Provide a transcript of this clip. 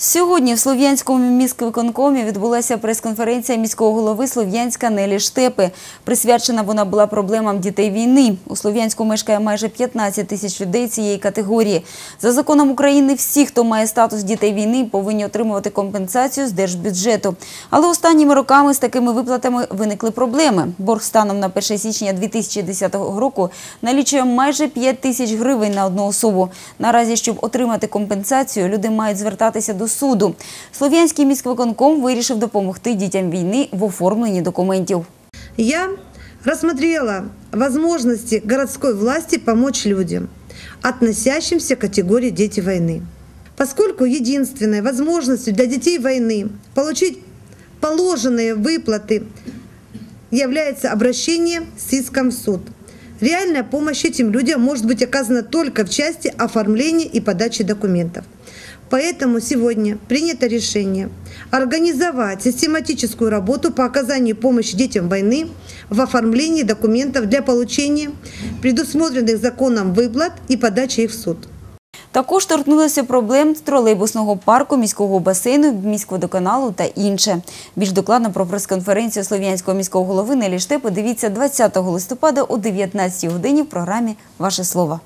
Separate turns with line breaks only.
Сьогодні в Слов'янському міськвиконкомі відбулася прес-конференція міського голови Слов'янська Нелі Штепи. Присвячена вона була проблемам дітей війни. У Слов'янську мешкає майже 15 тисяч людей цієї категорії. За законом України всі, хто має статус дітей війни, повинні отримувати компенсацію з держбюджету. Але останніми роками з такими виплатами виникли проблеми. Борг станом на 1 січня 2010 року налічує майже 5 тисяч гривень на одну особу. Наразі, щоб отримати компенсацію, люди мають звертатися до суду. Слов'янський міськвиконком вирішив допомогти дітям війни в оформленні документів.
Я рассмотрела возможности городской власти помочь людям, относящимся к категории «дети войны». Поскольку единственной возможностью для детей войны получить положенные выплаты является обращение с иском в суд. Реальная помощь этим людям может быть оказана только в части оформления и подачи документов. Поэтому сегодня принято решение организовать систематическую работу по оказанию помощи детям войны в оформлении документов для получения предусмотренных законом выплат и подачи их в суд.
Також торкнулися проблем тролейбусного парку, міського басейну, міськводоканалу та інше. Більш докладно про прес-конференцію Слов'янського міського голови Нелі Штепи дивіться 20 листопада о 19 годині в програмі «Ваше слово».